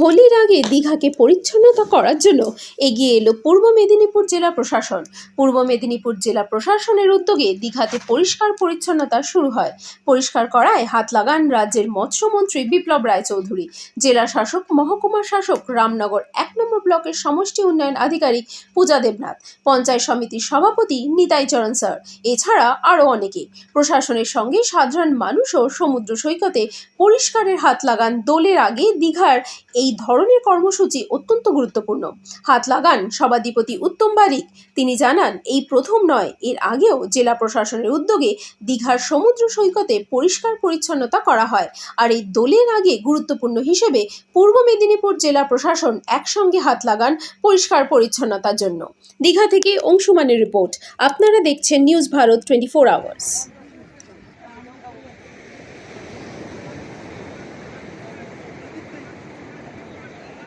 হোলির আগে দীঘাকে পরিচ্ছন্নতা করার জন্য এগিয়ে এলো পূর্ব মেদিনীপুর জেলা প্রশাসন। পূর্ব মেদিনীপুর জেলা প্রশাসনের উদ্যোগে দীঘাতে পরিষ্কার পরিচ্ছন্নতা শুরু হয়। পরিষ্কার করায় হাত লাগান রাজ্যের মৎস্যমন্ত্রী বিপ্লব রায়চৌধুরী। জেলা শাসক মহকুমা শাসক, রামনগর এক নম্বর ব্লকের সমষ্টি উন্নয়ন আধিকারিক পূজা দেবনাথ, পঞ্চায়েত সমিতির সভাপতি নিতাই চরণ স্যার, এছাড়া আরও অনেকে। প্রশাসনের সঙ্গে সাধারণ মানুষও সমুদ্র সৈকতে পরিষ্কারের হাত লাগান দোলের আগে দীঘার এই ধরনের কর্মসূচি অত্যন্ত গুরুত্বপূর্ণ। হাত লাগান সভাধিপতি উত্তম বারিক। তিনি জানান, এই প্রথম নয়, এর আগেও জেলা প্রশাসনের উদ্যোগে দীঘার সমুদ্র সৈকতে পরিষ্কার পরিচ্ছন্নতা করা হয়। আর এই দোলের আগে গুরুত্বপূর্ণ হিসেবে পূর্ব মেদিনীপুর জেলা প্রশাসন একসঙ্গে হাত লাগান পরিষ্কার পরিচ্ছন্নতার জন্য। দীঘা থেকে অংশুমানের রিপোর্ট। আপনারা দেখছেন news Bharat twenty four hours.